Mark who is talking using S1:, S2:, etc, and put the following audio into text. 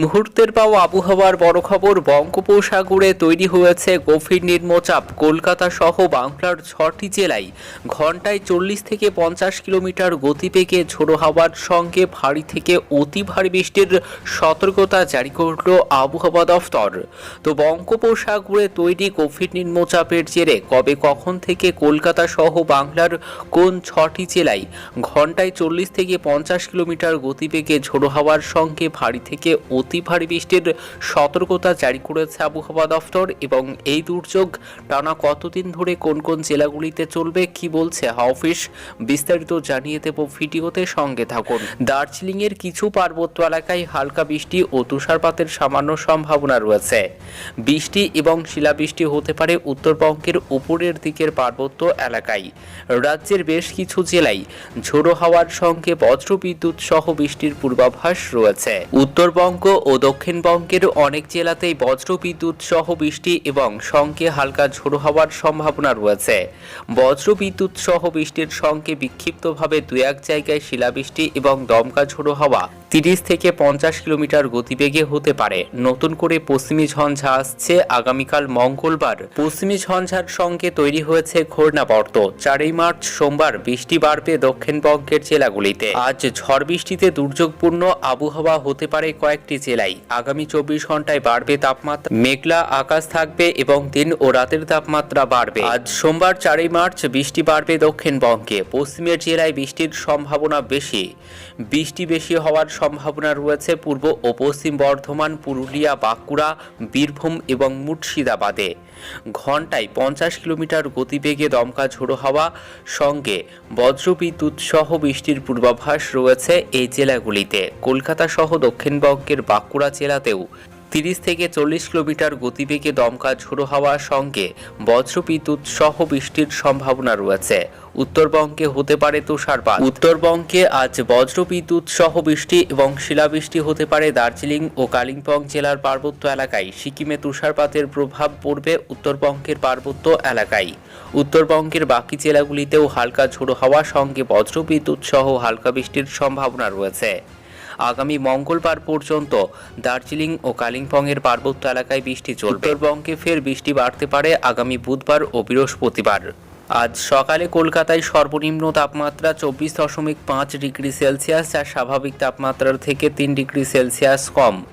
S1: মুহূর্তের পাওয়া আবহাওয়ার বড় খবর, বঙ্গোপসাগরে তৈরি হয়েছে গভীর নিম্নচাপ। কলকাতা সহ বাংলার ছটি জেলায় ঘন্টায় চল্লিশ থেকে পঞ্চাশ কিলোমিটার গতিবেগে ঝোড়ো হাওয়ার সঙ্গে ভারী থেকে অতি ভারী বৃষ্টির সতর্কতা জারি করল আবহাওয়া দফতর। তো বঙ্গোপসাগরে তৈরি গভীর নিম্নচাপের জেরে কবে কখন থেকে কলকাতা সহ বাংলার কোন ছটি জেলায় ঘন্টায় চল্লিশ থেকে পঞ্চাশ কিলোমিটার গতিবেগে ঝোড়ো হাওয়ার সঙ্গে ভারী থেকে ভারী বৃষ্টির সতর্কতা জারি করেছে আবহাওয়া দফতর এবং এই দুর্যোগ টানা কতদিন ধরে কোন কোন জেলাগুলিতে চলবে, কি বলছে অফিস, বিস্তারিত জানিয়ে দেব ভিডিওতে সঙ্গে থাকুন। দার্জিলিংয়ের কিছু পার্বত্য এলাকায় হালকা বৃষ্টি ও তুষারপাতের সামান্য সম্ভাবনা রয়েছে। বৃষ্টি এবং শিলাবৃষ্টি হতে পারে উত্তরবঙ্গের উপরের দিকের পার্বত্য এলাকায়। রাজ্যের বেশ কিছু জেলায় ঝোড়ো হাওয়ার সঙ্গে বজ্রবিদ্যুৎ সহ বৃষ্টির পূর্বাভাস রয়েছে। উত্তরবঙ্গ ও দক্ষিণবঙ্গের অনেক জেলাতেই বজ্রবিদ্যুৎ সহ বৃষ্টি এবং সঙ্গে হালকা ঝোড়ো হওয়ার সম্ভাবনা রয়েছে। বজ্রবিদ্যুৎ সহ বৃষ্টির সঙ্গে বিক্ষিপ্তভাবে দু এক জায়গায় শিলাবৃষ্টি এবং দমকা ঝোড়ো হাওয়া তিরিশ থেকে পঞ্চাশ কিলোমিটার গতিবেগে হতে পারে। নতুন করে পশ্চিমী ঝঞ্ঝা আসছে আগামীকাল মঙ্গলবার। পশ্চিমী ঝঞ্ঝার সঙ্গে তৈরি হয়েছে ঘূর্ণাবর্ত। চারই মার্চ সোমবার বৃষ্টি বাড়বে দক্ষিণবঙ্গের জেলাগুলিতে। আজ ঝড় বৃষ্টিতে দুর্যোগপূর্ণ আবহাওয়া হতে পারে কয়েকটি জেলায়। আগামী চব্বিশ ঘন্টায় বাড়বে তাপমাত্রা। মেঘলা আকাশ থাকবে এবং দিন ও রাতের তাপমাত্রা বাড়বে। আজ সোমবার চারই মার্চ বৃষ্টি বাড়বে দক্ষিণবঙ্গে। পশ্চিমের জেলায় বৃষ্টির সম্ভাবনা বেশি। বৃষ্টি বেশি হওয়ার সম্ভাবনা রয়েছে পূর্ব ও পশ্চিম বর্ধমান, পুরুলিয়া, বাঁকুড়া, বীরভূম এবং মুর্শিদাবাদে। ঘন্টায় পঞ্চাশ কিলোমিটার গতিবেগে দমকা ঝোড়ো হাওয়া, সঙ্গে বজ্রবিদ্যুৎ সহ বৃষ্টির পূর্বাভাস রয়েছে এই জেলাগুলিতে। কলকাতা সহ দক্ষিণবঙ্গের বাঁকুড়া জেলাতেও তিরিশ থেকে চল্লিশ কিলোমিটার গতিবেগে দমকা ঝোড়ো হাওয়ার সঙ্গে বজ্রবিদ্যুৎ সহ বৃষ্টির সম্ভাবনা রয়েছে। উত্তরবঙ্গে হতে পারে তুষারপাত উত্তরবঙ্গে আজ বজ্রবিদ্যুৎ সহ বৃষ্টি এবং শিলাবৃষ্টি হতে পারে দার্জিলিং ও কালিম্পং জেলার পার্বত্য এলাকায়। সিকিমে তুষারপাতের প্রভাব পড়বে উত্তরবঙ্গের পার্বত্য এলাকায়। উত্তরবঙ্গের বাকি জেলাগুলিতেও হালকা ঝোড়ো হাওয়া সঙ্গে বজ্রবিদ্যুৎ সহ হালকা বৃষ্টির সম্ভাবনা রয়েছে। আগামী মঙ্গলবার পর্যন্ত দার্জিলিং ও কালিম্পংয়ের পার্বত্য এলাকায় বৃষ্টি চলবে। উত্তরবঙ্গে ফের বৃষ্টি বাড়তে পারে আগামী বুধবার ও বৃহস্পতিবার। আজ সকালে কলকাতায় সর্বনিম্ন তাপমাত্রা চব্বিশ দশমিক পাঁচ ডিগ্রি সেলসিয়াস, যা স্বাভাবিক তাপমাত্রার থেকে তিন ডিগ্রি সেলসিয়াস কম।